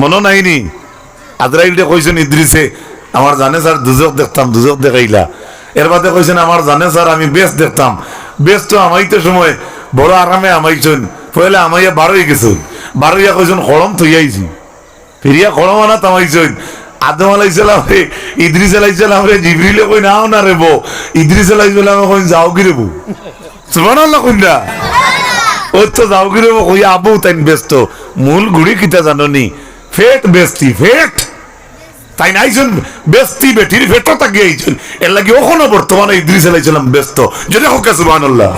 মনো নাইনি। আজরাইলটা কইছেন ইদ্রিসে আমার জানে স্যার দুজক দেখতাম দুজক দেখাইলা। এর বাদে কইছেন আমার জানে স্যার আমি বেশ দেখতাম। বেশ তো আমাইতে সময় বড় আরামে আমাইছেন। পয়লা আমাইয়া বারোই গেছেন। বারোইয়া কইছেন খড়ম থইয়াইছি ফিরিয়া খড়ম আনা তামাইছেন আদম আলাইসালাম রে ইদ্রিস আলাইসালাম রে জিবরিলে কই নাও না রে বো ইদ্রিস আলাইসালাম কই যাও কি রে বো সুবহানাল্লাহ কইনা ও তো যাও কি রে বো কই আবু তাইন ব্যস্ত মূল গুড়ি কিতা জাননি? ফেট বেস্তি ফেট। তাই নাইছেন বেস্তি বেটির ফেটো তাকে এর লাগি ওখানে বর্তমানে ইদ্রিস আলাইসালাম ব্যস্ত। যদি হোক সুবহানাল্লাহ।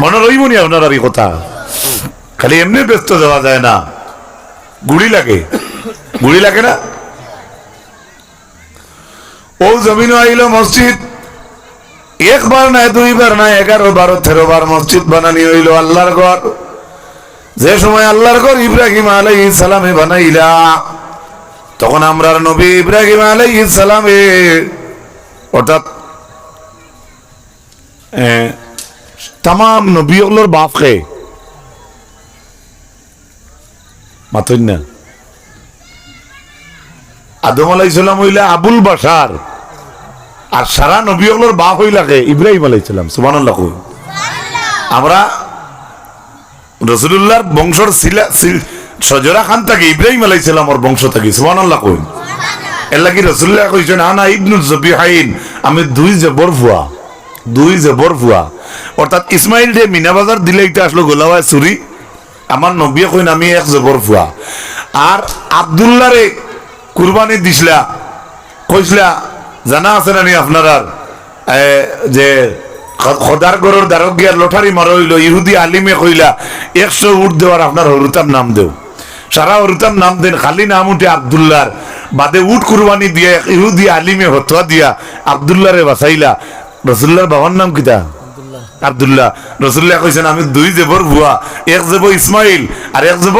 মনে রইব নি আপনার আর কথা। খালি এমনি ব্যস্ত যাওয়া যায় না। গুড়ি লাগে। গুড়ি লাগে না? ও জমিন আইলো মসজিদ। একবার নাই দুইবার নাই এগারো বারো তেরো বার মসজিদ বানানি হইল আল্লাহর ঘর। যে সময় আল্লাহর ঘর ইব্রাহিম আলাই সালামে বানাইলা, তখন আমরা নবী ইব্রাহিম আলাই সালামে অর্থাৎ তাম নবীগুলোর বাপকে মাতই না। আদম আলাইসালাম হইলা আবুল বাসার আর সারা নবী নবীগুলোর বাপ হইলাকে ইব্রাহিম আলাইসালাম সুবহানাল্লাহ কই। আমরা রসুল্লাহর বংশর সিল- সজরা খান থাকে ইব্রাহিম আলাইসালাম ওর বংশ থাকে সুবহানাল্লাহ কই এর লাগি রসুল্লাহ কইছেন, আনা ইবনুল জবিহাইন আমি দুই জবর ফুয়া দুই জবর ফুয়া অর্থাৎ ইসমাইল যে মিনাবাজার দিলে এটা আসলো গোলাওয়ায় চুরি। আমার নবী কইন, আমি এক জবর ফুয়া আর আবদুল্লাহ রে কুরবানি দিছিলা, কইছিলা, জানা আছে না নি আপনার যে খদার গরুর দ্বারক গিয়ার লটারি মার হইল ইহুদি আলিমে কইলা একশো উঠ দেওয়ার আপনার হরুতার নাম দেও। সারা হরুতার নাম দেন খালি নাম উঠে আবদুল্লাহর বাদে উঠ কুরবানি দিয়ে ইহুদি আলিমে হতুয়া দিয়া আবদুল্লাহরে বাঁচাইলা। রসুল্লাহর বাবার নাম কিতা? আবদুল্লাহ। রসুল্লাহ কইছেন আমি দুই জেবর ভুয়া এক জেব ইসমাইল আর এক জেব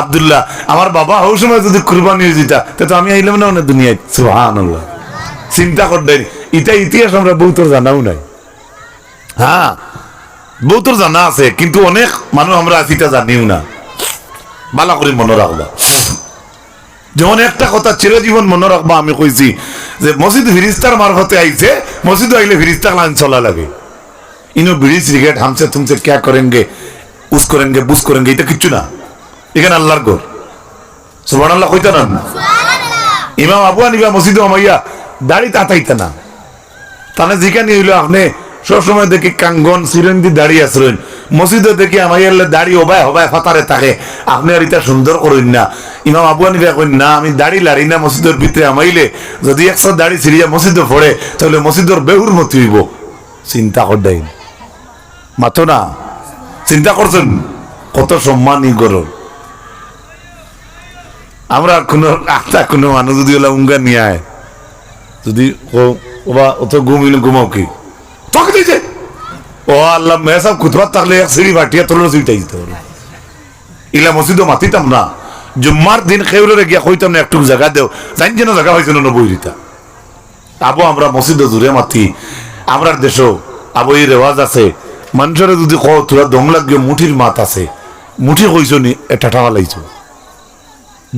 আবদুল্লাহ। আমার বাবা হও সময় যদি কুরবানি যেতা তা তো আমি আইলাম না অনেক দুনিয়ায় সুবহানাল্লাহ। চিন্তা করতেন এটা ইতিহাস আমরা বহুতর জানাও নাই। হ্যাঁ বহুতর জানা আছে কিন্তু অনেক মানুষ আমরা আছি তা জানিও না। ভালো করে মনে রাখবা যেমন একটা কথা চিরজীবন মনে রাখবা আমি কইছি যে মসজিদ ফিরিস্তার মারফতে আইছে মসজিদ আইলে ফিরিস্তা লাইন চলা লাগে। ইনো ব্রিজ রিগেট হামসে তুমসে করেন করেনগে উস করেনগে বুস করেনগে এটা কিচ্ছু না। এখানে আল্লাহর ঘর সুবান আল্লাহ কইতা না? ইমাম আবু আনিবা মসজিদ আমাইয়া দাড়ি তাতাইতা না। তাহলে জিকা হইল আপনি সবসময় দেখি কাঙ্গন সিরেন্দি দাড়ি আসলেন মসজিদে দেখি আমাইয়ার দাড়ি হবায় হবায় ফাতারে থাকে। আপনি আর এটা সুন্দর করুন না। ইমাম আবু হানিফা কইন, না, আমি দাড়ি লাড়ি না মসজিদের ভিতরে আমাইলে। যদি একশো দাড়ি ছিড়িয়া মসজিদে পড়ে, তাহলে মসজিদের বেহুর মতি হইব। চিন্তা করদাই মাতো না। চিন্তা করছেন? কত সম্মানই করুন আমরা কোনো, আত্মা কোনো মানুষ যদি ওলা উঙ্গা নিয়ে আয়। যদি ওবা অত ঘুমিলে ঘুমাও কি? তোকে দিয়েছে ও আল্লাহ মেসাব কুতবার থাকলে এক সিঁড়ি বাটিয়া তোর সুইটাই দিতে পারো ইলা মসজিদও মাতিতাম না। জুম্মার দিন খেউরে গিয়া কইতাম না একটু জায়গা দেও। জানি যেন জায়গা হয়েছিল না বই দিতা আবো, আমরা মসজিদে জুড়ে মাতি। আমরার দেশও আবো এই রেওয়াজ আছে। মানুষের যদি কো তোরা দম লাগিয়ে মুঠির মাত আছে। মুঠি কইছ নি, এটা টাকা লাইছো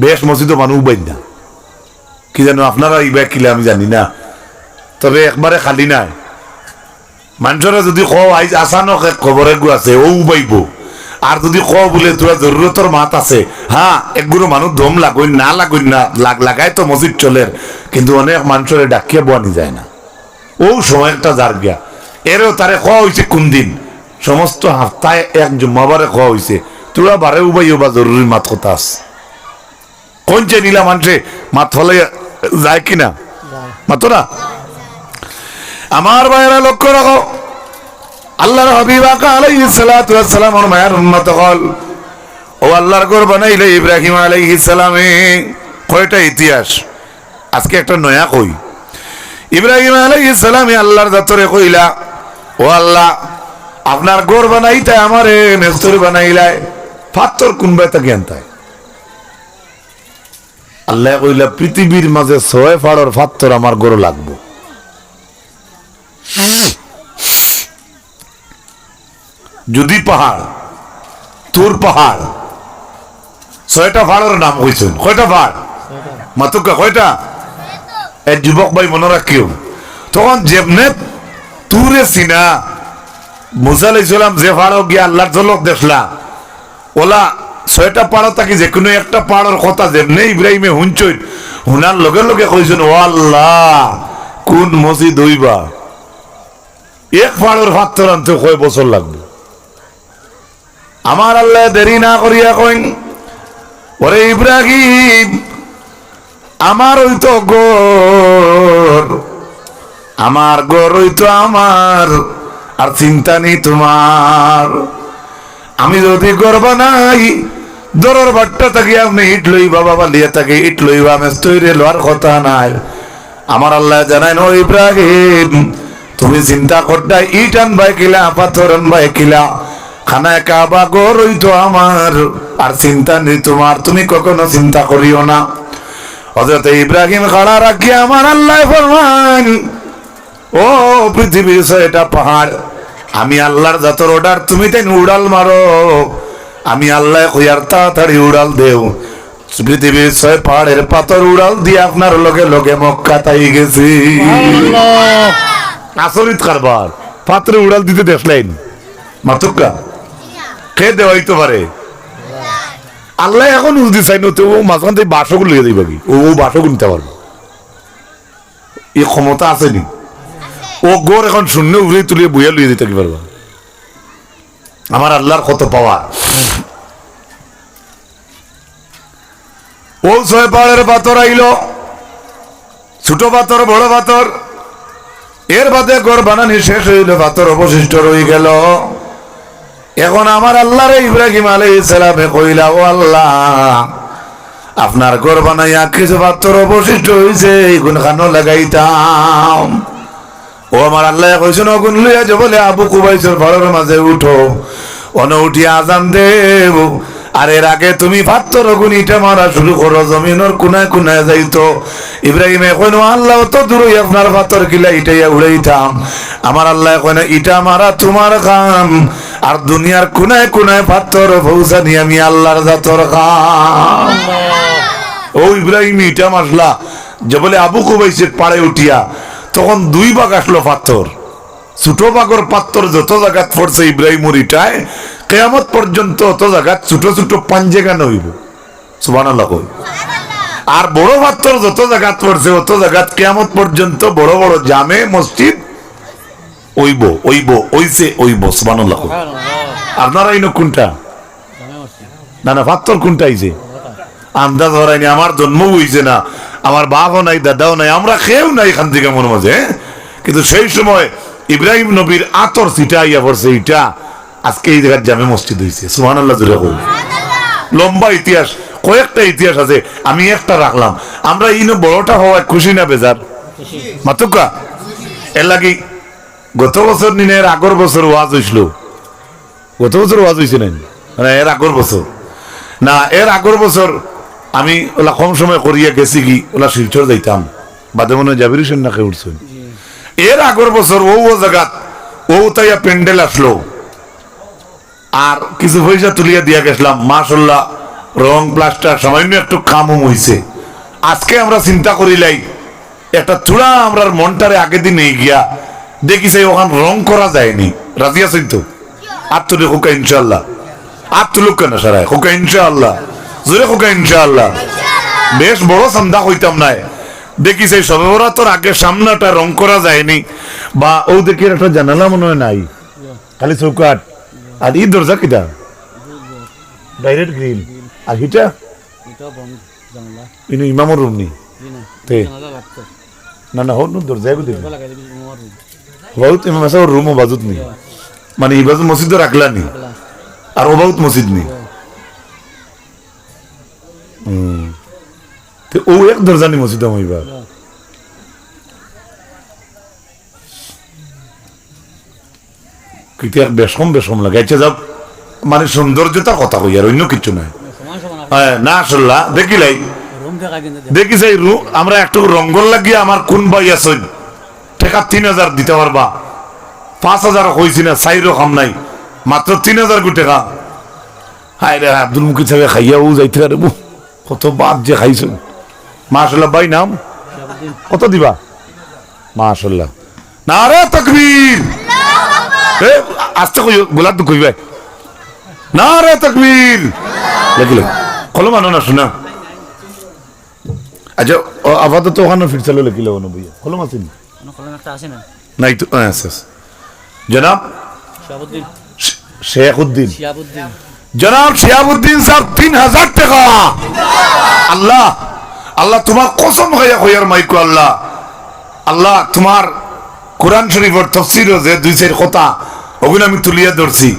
বেশ মসজিদও মানুষ বাইন না। কি জানো, আপনারা ইবা কিলে আমি জানি না। তবে একবারে খালি নাই। মানুষরা যদি ক আইজ আসানক এক খবরে গু আছে ও উবাইব আর যদি ক বলে তোরা জরুরতর মাত আছে হ্যাঁ একগুলো মানুষ দম লাগুই না লাগুই না লাগ লাগাই তো মসজিদ চলের কিন্তু অনেক মানুষের ডাকিয়া বোয়ানি যায় না। ও সময় একটা যার গিয়া। এরও তারে ক হয়েছে কোন দিন সমস্ত হাফতায় এক জুম্মাবারে ক হয়েছে তোরা বারে উবাইও বা জরুরি মাত কথা আছে। কোনছে নিলা মানুষে মাত ফলে যায় কিনা মাতো না আমার ভাইয়েরা লক্ষ্য রাখো। আল্লাহর হাবিবা সালাম ওর মায়ের উম্মত হল। ও আল্লাহর ঘর বানাইলে ইব্রাহিম আলাইহিস সালামে। কয়টা ইতিহাস? আজকে একটা নয়া কই। ইব্রাহিম আলাইহিস সালামে আল্লাহর দাতরে কইলা, ও আল্লাহ, আপনার ঘর বানাইতে আমারে বানাইলাই ফাত্তর কোনবাই তা জ্ঞান তাই আল্লাহ কইলা, পৃথিবীর মাঝে ছয় ফাড়র ফাত্তর আমার গরু লাগবো। যদি পাহাড়, তোর পাহাড়, ছয়টা ফাড়ের নাম কইছেন। কয়টা ফাড় মাতুকা, কয়টা? এ যুবক ভাই মনে রাখিও। তখন যেমনে তুরে সিনা মুসা আলাইসালাম যে ফাড়ো গিয়ে আল্লাহর জলক দেখলা, ওলা ছয়টা পাড়ো থাকি যে কোনো একটা পাড়ের কথা যেমনে ইব্রাহিমে হুঞ্চই হুনার লগে লগে কইছেন, ও আল্লাহ, কোন মসজিদ হইবা? এক পাড়ের ফাত্তর আনতে কয় বছর লাগবে? আমার আল্লাহ দেরি না করিয়া কইন, ওরে ইব্রাহিম, আমার ওই তো গোর, আমার গোর ওই তো আমার, আর চিন্তা নেই তোমার। আমি যদি গোর নাই দরর বাট্টা থাকি আপনি ইট লইবা, বাবা লিয়া থাকি ইট লইবা, আমি তৈরি লওয়ার কথা নাই। আমার আল্লাহ জানাই নো ইব্রাহিম তুমি চিন্তা করতে ইট আনবাই কিলা পাথর আনবাই কিলা খানায় কাবা গোর ওই আমার, আর চিন্তা নেই তোমার, তুমি কখনো চিন্তা করিও না। হজরত ইব্রাহিম খাড়া রাখি আমার আল্লাহ ফরমান ও পৃথিবীর এটা পাহাড়, আমি আল্লাহর জাতর অর্ডার তুমি তাই উড়াল মারো। আমি আল্লাহ কইয়ার তাড়াতাড়ি উড়াল দেও। পৃথিবীর ছয় পাহাড়ের পাথর উড়াল দিয়ে আপনার লগে লগে মক্কা তাই গেছি। আসরিত কারবার পাত্রে উড়াল দিতে দেখলেন। মাতুক্কা, কে দেওয়া দেওয়াইতে পারে? আল্লাহ এখন উজদি চাই নতে ও মাঝখান থেকে বাসগুলো লিয়ে দিবে কি? ও বাসগুলো নিতে পারবে। এই ক্ষমতা আছে নি? ও গোর এখন শূন্য উড়ে তুলিয়ে বইয়া লিয়ে দিতে কি পারবা? আমার আল্লাহর কত পাওয়া? ও ছয় পাহাড়ের পাথর আইলো, ছোট পাথর, বড় পাথর। এর বাদে গোর বানানি শেষ হইল পাথর অবশিষ্ট রয়ে গেল। এখন আমার আল্লাহর ইব্রাহিম আলাই সালামে কইলা, ও আল্লাহ, আপনার ঘর বানাইয়া কিছু পাত্র অবশিষ্ট হয়েছে এইগুন খানো লাগাইতাম। ও আমার আল্লাহ, কইছেন অগুন লইয়া যে বলে আবু কুবাইসের ঘরের মাঝে উঠো অন উঠিয়া আজান দেব আর এর আগে তুমি পাত্র অগুন ইটা মারা শুরু করো, জমিনের কুনায় কুনায় যাইতো। ইব্রাহিমে কইন, আল্লাহ তো দূর আপনার পাত্র কিলা ইটাইয়া উড়াইতাম। আমার আল্লাহ কইন, ইটা মারা তোমার কাম। আর দুনিয়ার কুনায় কুনায় পাত্র পৌঁছানি আমি আল্লাহর জাতর কাম। ও ইব্রাহিম, ইটা মাসলা। যে বলে আবু কুবাইসের পাড়ে উঠিয়া, তখন দুই ভাগ আসলো পাথর ছোট বাগর পাত্তর যত জায়গাত পড়ছে ইব্রাহিমুর ইটায় কেয়ামত পর্যন্ত অত জায়গাত ছোট ছোট পাঞ্জে গান হইব সুবান আর বড় পাত্তর যত জায়গাত পড়ছে অত জায়গাত কেয়ামত পর্যন্ত বড় বড় জামে মসজিদ ওইব ওইব ওইছে ওইব সুবান আপনারা ইনো কোনটা? না না পাত্তর কোনটা আইছে? আন্দাজ হরাইনি আমার জন্ম হইছে না আমার বাপও নাই দাদাও নাই আমরা খেয়েও নাই এখান থেকে মনে মাঝে? কিন্তু সেই সময় ইব্রাহিম নবীর আতর সিটা ইয়া পড়ছে ইটা। আজকে এই জায়গার জামে মসজিদ হয়েছে সুহান আল্লাহ জুড়ে কই লম্বা ইতিহাস কয়েকটা ইতিহাস আছে আমি একটা রাখলাম। আমরা ইনো বড়টা হওয়ায় খুশি না বেজার? মাতুকা এর লাগি গত বছর নিনে এর আগর বছর ওয়াজ হইছিল। গত বছর ওয়াজ হয়েছে নাই? মানে এর আগর বছর। না এর আগর বছর আমি ওলা কম সময় করিয়া গেছি কি ওলা শিলচর যাইতাম। বাদে মনে হয় জাবির হোসেন নাকে উঠছেন। এর আগর বছর ও ও জায়গাত ও তাইয়া প্যান্ডেল আসলো আর কিছু পয়সা তুলিয়া দিয়া গেছিলাম মাসাল্লাহ রং প্লাস্টার সামান্য একটু কামও হইছে আজকে আমরা চিন্তা করিলাই একটা চূড়া আমরা মনটারে আগে দিন এই গিয়া দেখি সেই ওখান রং করা যায়নি রাজি আছেন তো আর তুলে হোকা ইনশাল্লাহ আর তুলুক কেন সারায় হোকা ইনশাল্লাহ জোরে হোকা ইনশাল্লাহ বেশ বড় সন্ধ্যা হইতাম নাই দেখি সেই সবে। তোর আগে সামনাটা রং করা যায়নি। বা ও দেখি একটা জানালা মনে হয় নাই। খালি চৌকাট আর ই দরজা কিটা? ডাইরেক্ট গ্রিল আর হিটা? ইনু ইমামর রুম নি? তে। না না হন দরজা গুলি বহুত ইমাম আছে রুম ও বাজুত নি। মানে ই বাজু মসজিদ রাখলা নি। আর ও বহুত মসজিদ নি। হুম। ও এক দরজা নি মসজিদ হইবা কিতিয়া বেশম বেশম লাগে আচ্ছা যাও মানে সৌন্দর্যতা কথা কই আর অন্য কিছু নাই না আসল্লা দেখিলাই দেখা যাই রু আমরা একটু রঙ্গল লাগিয়ে আমার কোন ভাই আছেন টাকা তিন হাজার দিতে পারবা পাঁচ হাজার হয়েছি না চাই রকম নাই মাত্র তিন হাজার কোটি টাকা হায় রে আব্দুল মুকিদ সাহেব খাইয়াও যাইতে পারে বু কত বাদ যে খাইছেন মাশাল্লাহ ভাই নাম? কত দিবা? মাশাল্লাহ না রে তকবীর আস্তে কই গোলাপ তো কইবে না রে তকবীর! লেখি লেখ কলম আনো না শোনা। আচ্ছা আপাতত ওখানে ফিরছিল লেখিলে ওখানে বইয়া? কলম আছে নি? কোনো কলম একটা আছে না নাই তো আছে। জনাব? শিহাবুদ্দিন শে- শেখ উদ্দিন জনাব শিয়াবুদ্দিন সাহেব তিন হাজার টাকা। আল্লাহ! আল্লাহ তোমার কসম হইয়া হইয়ার মাইকো আল্লাহ। আল্লাহ তোমার কোরআন শরীফের তফসির যে দুই চার কথা ওগুলো আমি তুলিয়া ধরছি।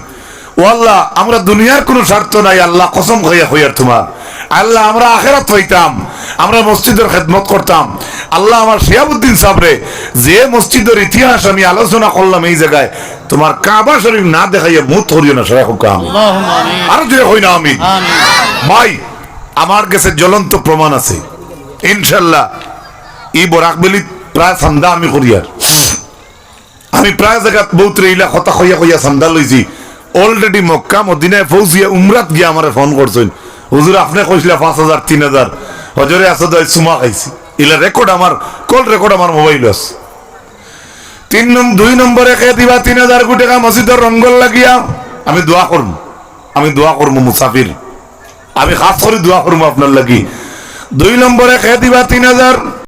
ও আল্লাহ আমরা দুনিয়ার কোনো স্বার্থ নাই আল্লাহ কসম হইয়া হইয়ার তোমার। আল্লাহ আমরা আখেরাত হইতাম আমরা মসজিদের খেদমত করতাম। আল্লাহ আমার শিয়াবুদ্দিন সাবরে যে মসজিদের ইতিহাস আমি আলোচনা করলাম এই জায়গায় তোমার কাবা শরীফ না দেখাইয়া মুখ হরিও না সেরা হুকাম আরও যে হই না আমি। ভাই আমার কাছে জ্বলন্ত প্রমাণ আছে। ইনশাল্লাহ ই বরাক বেলি প্রায় সন্ধ্যা আমি করি আর। আমি প্রায় জায়গাত বহুত রেইলা কথা কইয়া কইয়া সন্ধ্যা লইছি অলরেডি মক্কা, মদিনায় ফৌজিয়া উমরাত গিয়া আমারে ফোন করছেন হুজুর আপনি কইছিলা পাঁচ হাজার তিন হাজার হজরে আছে দয় সুমা খাইছি। ইলা রেকর্ড আমার কল রেকর্ড আমার মোবাইল আছে। তিন দুই নম্বরে কে দিবা তিন হাজার কোটি টাকা মসজিদের রঙ্গল লাগিয়া। আমি দোয়া করব আমি দোয়া করব মুসাফির আমি খাস করে দোয়া করব আপনার লাগি। দুই নম্বরে খেয়ে দিবা তিন হাজার।